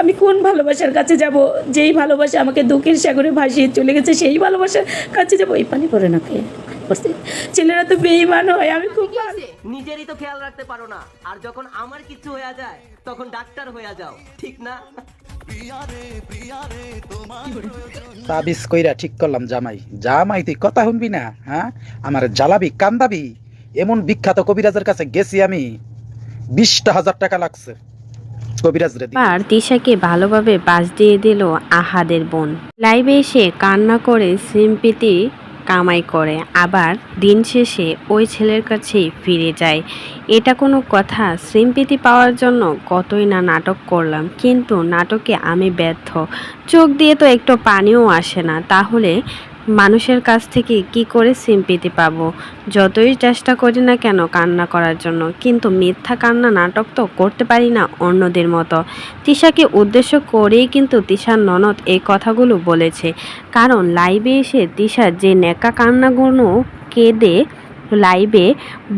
আমি কোন ভালোবাসার কাছে যাব? যেই ভালোবাসা আমাকে দুঃখের সাগরে ভাসিয়ে চলে গেছে সেই ভালোবাসার কাছে যাব। এই পানি পড়ে না কে? ছেলেরা তো বেইমান হয় আমি খুব নিজেরই তো খেয়াল রাখতে পারো না। আর যখন আমার কিছু হয়ে যায় তখন ডাক্তার হয়ে যাও ঠিক না? তাবিজ কইরা ঠিক করলাম জামাই। জামাই তুই কথা শুনবি না হ্যাঁ? আমার জ্বালাবি কান্দাবি। এমন বিখ্যাত কবিরাজের কাছে গেছি আমি। বিশটা হাজার টাকা লাগছে। কবিরাজ রে এবার তিশাকে ভালোভাবে বাস দিয়ে দিল আহাদের বোন। লাইভে এসে কান্না করে সিম্পিতি কামাই করে, আবার দিন শেষে ওই ছেলের কাছেই ফিরে যায়। এটা কোনো কথা, সিম্পিতি পাওয়ার জন্য কতই না নাটক করলাম, কিন্তু নাটকে আমি ব্যর্থ। চোখ দিয়ে তো একটু পানিও আসে না, তাহলে মানুষের কাছ থেকে কি করে সিম্পিতি পাব? যতই চেষ্টা করি না কেন কান্না করার জন্য, কিন্তু মিথ্যা কান্না নাটক তো করতে পারি না অন্যদের মতো। তিশাকে উদ্দেশ্য করেই কিন্তু তিশার ননদ এই কথাগুলো বলেছে। কারণ লাইভে এসে তিশা যে নেকা কান্নাগুলো কেঁদে লাইভে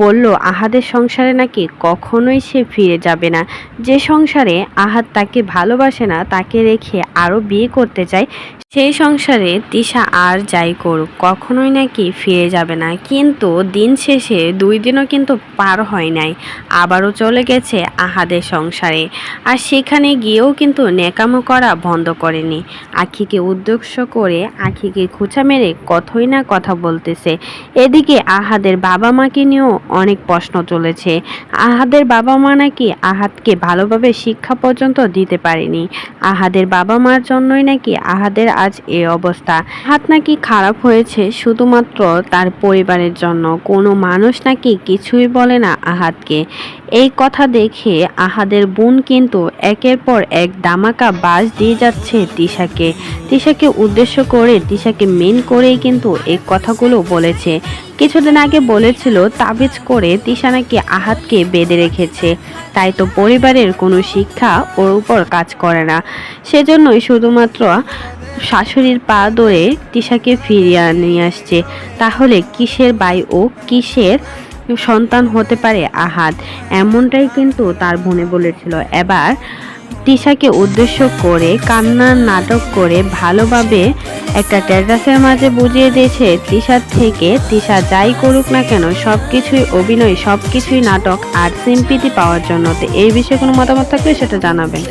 বলল, আহাদের সংসারে নাকি কখনোই সে ফিরে যাবে না। যে সংসারে আহাদ তাকে ভালোবাসে না, তাকে রেখে আরও বিয়ে করতে চায় সেই সংসারে তিশা আর যাই করুক, কখনোই নাকি ফিরে যাবে না। কিন্তু দিন শেষে দুই দিনও কিন্তু পার হয় নাই, আবারও চলে গেছে আহাদের সংসারে। আর সেখানে গিয়েও কিন্তু নেকামো করা বন্ধ করেনি। আখিকে উদ্দেশ্য করে আখিকে খোঁচা মেরে কথই না কথা বলতেছে। এদিকে আহাদের বাবা মাকে নিয়েও অনেক প্রশ্ন চলেছে। আহাদের বাবা মা নাকি আহাদকে ভালোভাবে শিক্ষা পর্যন্ত দিতে পারেনি। আহাদের বাবা মার জন্যই নাকি আহাদের আজ এই অবস্থা। হাত নাকি খারাপ হয়েছে, শুধুমাত্র তার পরিবারের জন্য। কোনো মানুষ নাকি কিছুই বলে না আহাদকে এই কথা দেখে আহাদের বোন কিন্তু একের পর এক দামাকা বাস দিয়ে যাচ্ছে তিশাকে। তিশাকে উদ্দেশ্য করে, তিশাকে মেন করেই কিন্তু এই কথাগুলো বলেছে। কিছুদিন আগে বলেছিল, তাবিজ করে তিশা নাকি আহাতকে বেঁধে রেখেছে। তাই তো পরিবারের কোনো শিক্ষা ওর উপর কাজ করে না। সেজন্যই শুধুমাত্র শাশুড়ির পা ধরে তিশাকে ফিরিয়ে নিয়ে আসছে। তাহলে কিসের বাই ও কিসের সন্তান হতে পারে আহাত? এমনটাই কিন্তু তার বোনে বলেছিল। এবার তিশাকে উদ্দেশ্য করে কান্নার নাটক করে ভালোভাবে একটা ট্যাটাসের মাঝে বুঝিয়ে দিয়েছে, তিশার থেকে তিশা যাই করুক না কেন সব কিছুই অভিনয় সব কিছুই নাটক আর সিম্পিতি পাওয়ার জন্য। তো এই বিষয়ে কোনো মতামত থাকলে সেটা জানাবেন।